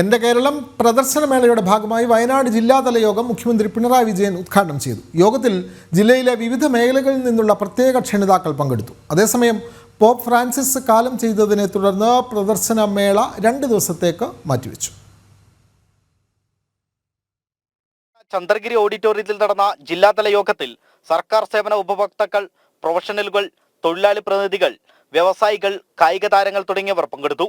എന്റെ കേരളം പ്രദർശനമേളയുടെ ഭാഗമായി വയനാട് ജില്ലാതല യോഗം മുഖ്യമന്ത്രി പിണറായി വിജയൻ ഉദ്ഘാടനം ചെയ്തു. യോഗത്തിൽ ജില്ലയിലെ വിവിധ മേഖലകളിൽ നിന്നുള്ള പ്രത്യേക ക്ഷണിതാക്കൾ പങ്കെടുത്തു. അതേസമയം പോപ്പ് ഫ്രാൻസിസ് കാലം ചെയ്തതിനെ തുടർന്ന് പ്രദർശനമേള രണ്ട് ദിവസത്തേക്ക് മാറ്റിവെച്ചു. ചന്ദ്രഗിരി ഓഡിറ്റോറിയത്തിൽ നടന്ന ജില്ലാതല യോഗത്തിൽ സർക്കാർ സേവന ഉപഭോക്താക്കൾ പ്രൊഫഷണലുകൾ തൊഴിലാളി പ്രതിനിധികൾ വ്യവസായികൾ കായിക താരങ്ങൾ തുടങ്ങിയവർ പങ്കെടുത്തു.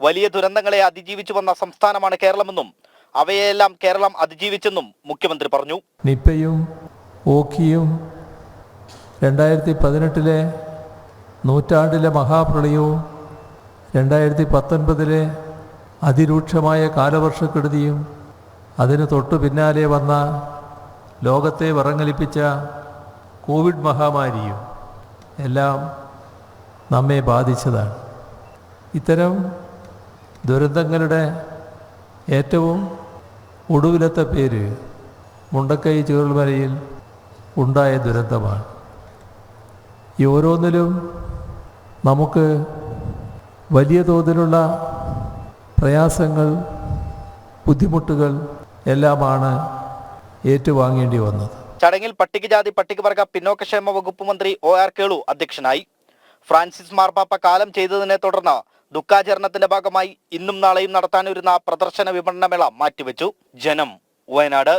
വലിയ ദുരന്തങ്ങളെ അതിജീവിച്ചു വന്ന സംസ്ഥാനമാണ് കേരളമെന്നും അവയെല്ലാം കേരളം അതിജീവിച്ചെന്നും മുഖ്യമന്ത്രി പറഞ്ഞു. നിപ്പയും ഓക്കിയും രണ്ടായിരത്തി പതിനെട്ടിലെ നൂറ്റാണ്ടിലെ മഹാപ്രളയവും രണ്ടായിരത്തി പത്തൊൻപതിലെ അതിരൂക്ഷമായ കാലവർഷക്കെടുതിയും അതിന് തൊട്ടു പിന്നാലെ വന്ന ലോകത്തെ വിറങ്ങലിപ്പിച്ച കോവിഡ് മഹാമാരിയും എല്ലാം നമ്മെ ബാധിച്ചതാണ്. ഇത്തരം ദുരന്തങ്ങളുടെ ഏറ്റവും ഒടുവിലത്തെ പേര് മുണ്ടക്കൈ ചുരുൾമലയിൽ ഉണ്ടായ ദുരന്തമാണ്. ഈ ഓരോന്നിലും നമുക്ക് വലിയ തോതിലുള്ള പ്രയാസങ്ങൾ ബുദ്ധിമുട്ടുകൾ എല്ലാമാണ് ഏറ്റുവാങ്ങേണ്ടി വന്നത്. ചടങ്ങിൽ പട്ടികജാതി പട്ടികവർഗ പിന്നോക്കക്ഷേമ വകുപ്പ് മന്ത്രി ഒ ആർ കേളു അധ്യക്ഷനായി. ഫ്രാൻസിസ് മാർപ്പാപ്പ കാലം ചെയ്തതിനെ തുടർന്ന് ദുഃഖാചരണത്തിന്റെ ഭാഗമായി ഇന്നും നാളെയും നടത്താനിരുന്ന പ്രദർശന വിപണനമേള മാറ്റിവെച്ചു. ജനം വയനാട്.